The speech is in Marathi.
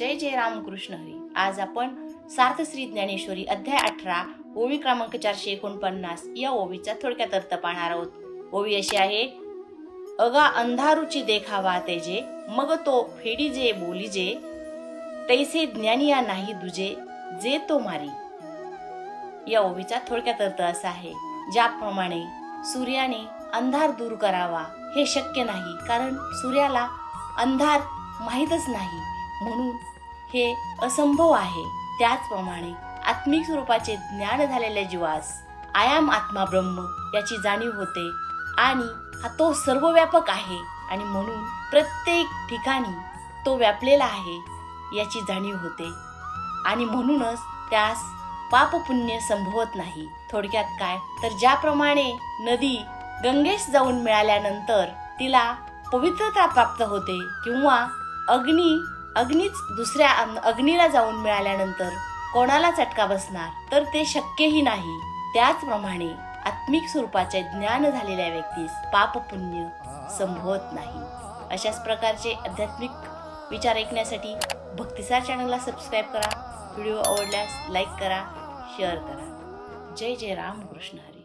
जय जय रामकृष्ण हरी. आज आपण सार्थ श्री ज्ञानेश्वरी अध्याय अठरा ओवी क्रमांक चारशे एकोणपन्नास या ओवीचा थोडक्यात अर्थ पाहणार आहोत. ओवी अशी आहे अगा अंधारूची देखावा तेजे मग तो फेडी जे बोली जे तैसे ज्ञानिया नाही दुजे जे तो मारी. या ओवीचा थोडक्यात अर्थ असा आहे ज्याप्रमाणे सूर्याने अंधार दूर करावा हे शक्य नाही कारण सूर्याला अंधार माहीतच नाही म्हणून हे असंभव आहे. त्याचप्रमाणे आत्मिक स्वरूपाचे ज्ञान झालेल्या जीवास आयाम आत्मा ब्रह्म याची जाणीव होते आणि हा तो सर्वव्यापक आहे आणि म्हणून प्रत्येक ठिकाणी तो व्यापलेला आहे याची जाणीव होते. आणि म्हणूनच त्यास पाप पुण्य संभवत नाही. थोडक्यात काय? तर ज्याप्रमाणे नदी गंगेस जाऊन मिळाल्यानंतर तिला पवित्रता प्राप्त होते किंवा अग्नी अग्नीच दुसऱ्या अग्नीला जाऊन मिळाल्यानंतर कोणाला चटका बसणार? तर ते शक्यही नाही. त्याचप्रमाणे आत्मिक स्वरूपाचे ज्ञान झालेल्या व्यक्तीस पाप पुण्य संभवत नाही. अशाच प्रकारचे आध्यात्मिक विचार ऐकण्यासाठी भक्तिसार चॅनलला सबस्क्राईब करा. व्हिडिओ आवडल्यास लाईक करा शेअर करा. जय जय राम कृष्ण हरी.